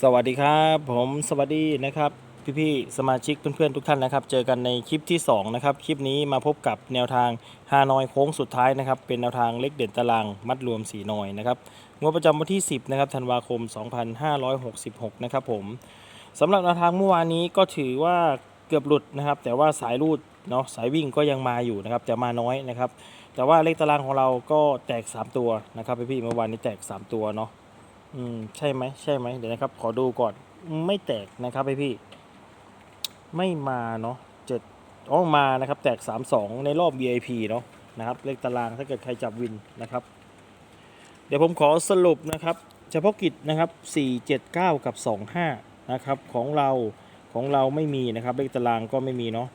สวัสดีครับผมสวัสดีนะครับพี่ๆสมาชิกเพื่อนๆทุกท่านนะครับ เจอกันในคลิปที่2นะครับคลิปนี้มาพบกับแนวทางฮานอยโค้งสุดท้ายนะครับ เป็นแนวทางเล็กเด่นตารางมัดรวมสีนอยนะครับงวดประจำวันที่ 10นะครับธันวาคม 2566 นะครับผมสำหรับแนวทางเมื่อวานนี้ก็ถือว่าเกือบหลุดนะครับ แต่ว่าสายรูดเนาะสายวิ่งก็ยังมาอยู่นะครับแต่มาน้อยนะครับ แต่ว่าเลขตารางของเราก็แตก 3 ตัวนะครับพี่ๆเมื่อวานนี้แตก 3 ตัวเนาะ อืมใช่ไหมใช่ไหมเดี๋ยวนะครับ ขอดูก่อนไม่แตกนะครับพี่พี่ ไม่มาเนาะเจ็ดอ๋อมานะครับ แตก3 2ในรอบ VIP เนาะนะครับ เลขตารางถ้าเกิดใครจับวินนะครับ เดี๋ยวผมขอสรุปนะครับ เฉพาะกิจนะครับ479กับ25นะครับ ของเราของเราไม่มีนะครับ เลขตารางก็ไม่มีเนาะ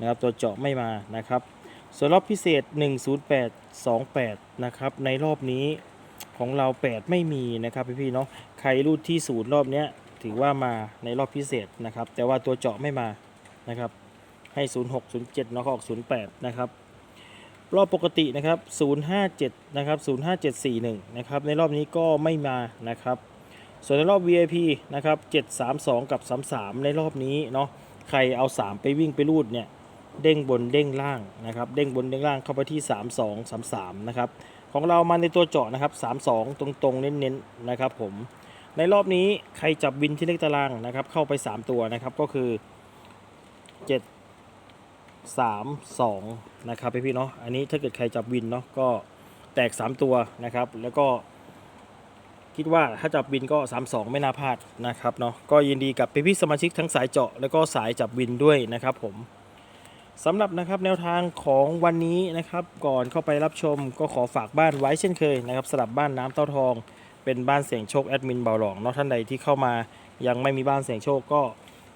นะครับ ตัวเจาะไม่มานะครับส่วนรอบพิเศษ 108 28 นะครับ ในรอบนี้ ของเรา 8 ไม่มีนะครับพี่ๆเนาะใครรูดที่ศูนย์รอบเนี้ยถือว่ามาในรอบพิเศษนะครับ แต่ว่าตัวเจาะไม่มานะครับ ให้ 06 07เนาะก็ออก08 นะครับ รอบปกตินะครับ 057 นะครับ 05741 นะครับ ในรอบนี้ก็ไม่มานะครับ ส่วนในรอบ VIP นะครับ 732 กับ 33 ในรอบนี้เนาะใครเอา 3 ไปวิ่งไปรูดเนี่ยเด้งบนเด้งล่างนะครับ เด้งบนเด้งล่างเข้าไปที่ 32 33 นะครับ ของเรามาในตัวเจาะนะครับ32 ตรงๆ เน้นๆนะครับผมในรอบนี้ใครจับวินที่เลขตารางนะครับ เข้าไป 3 ตัวนะครับก็คือ 7 3 2นะครับพี่ๆเนาะอันนี้ถ้าเกิดใครจับวินเนาะก็แตก 3 ตัวนะครับ แล้วก็คิดว่าถ้าจับวินก็ 3 2 ไม่น่าพลาดนะครับเนาะก็ยินดีกับพี่ๆสมาชิกทั้งสายเจาะแล้วก็สายจับวินด้วยนะครับผม สำหรับนะครับแนวทางของวันนี้นะครับก่อนเข้าไปรับชมก็ขอฝากบ้านไว้เช่นเคยนะครับสำหรับบ้านน้ำเต้าทอง เป็นบ้านเสียงโชคแอดมินเบาหลองเนาะท่านใดที่เข้ามายังไม่มีบ้านเสียงโชคก็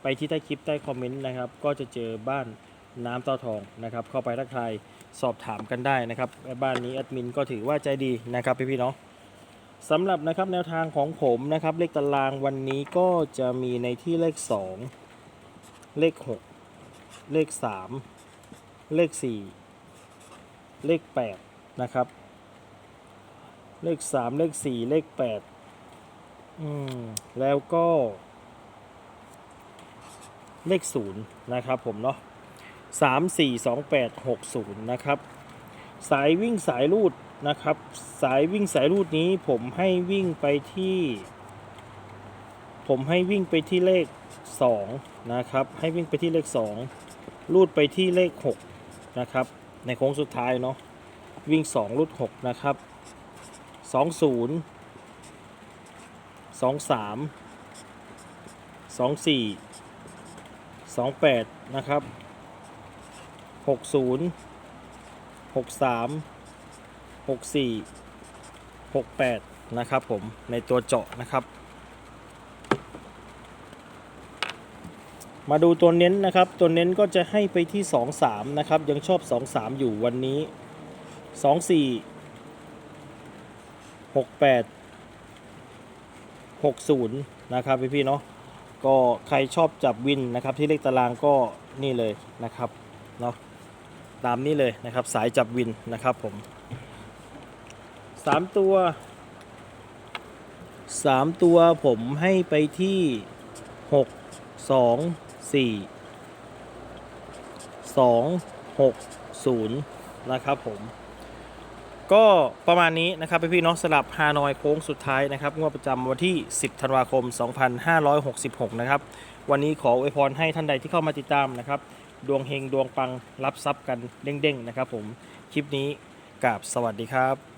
ไปที่ใต้คลิปใต้คอมเมนต์นะครับก็จะเจอบ้านน้ำเต้าทองนะครับเข้าไปทักทายสอบถามกันได้นะครับบ้านนี้แอดมินก็ถือว่าใจดีนะครับพี่ๆเนาะสำหรับนะครับแนวทางของผมนะครับเลขตารางวันนี้ก็จะมีในที่เลข 2 เลข 6 เลข 3 เลข 4 เลข 8 นะครับ เลข 3 เลข 4 เลข 8 อืม แล้วก็ เลข 0 นะครับผมเนาะ3 4 2 8 6 0 นะครับ สายวิ่งสายรูดนะครับ สายวิ่งสายรูดนี้ผมให้วิ่งไปที่ ผมให้วิ่งไปที่เลข 2 นะครับ ให้วิ่งไปที่เลข 2 รูดไปที่เลข 6 นะครับ ในโค้งสุดท้ายเนาะวิ่ง 2 รูด 6 นะครับ 20 23 24 28 นะครับ 60 63 64 68 นะครับผมในตัวเจาะนะครับ มาดูตัวเน้นนะครับ ตัวเน้นก็จะให้ไปที่ 2 3 นะครับ ยังชอบ 2 3 อยู่วันนี้ 2 4 6 8 6 0 นะครับพี่ๆเนาะก็ใครชอบจับวินนะครับที่เลขตารางก็นี่เลยนะครับเนาะตามนี้เลยนะครับสายจับวินนะครับผม 3 ตัว 3 ตัวผมให้ไปที่ 6 2 4 2 6 0 นะครับผม ก็ประมาณนี้นะครับพี่ๆเนาะสลับฮานอยโค้งสุดท้ายนะครับงวดประจำวันที่ 10 ธันวาคม 2566 นะครับ วันนี้ขออวยพรให้ท่านใดที่เข้ามาติดตามนะครับ ดวงเฮงดวงปังรับทรัพย์กันเด้งๆนะครับผม คลิปนี้กราบสวัสดีครับ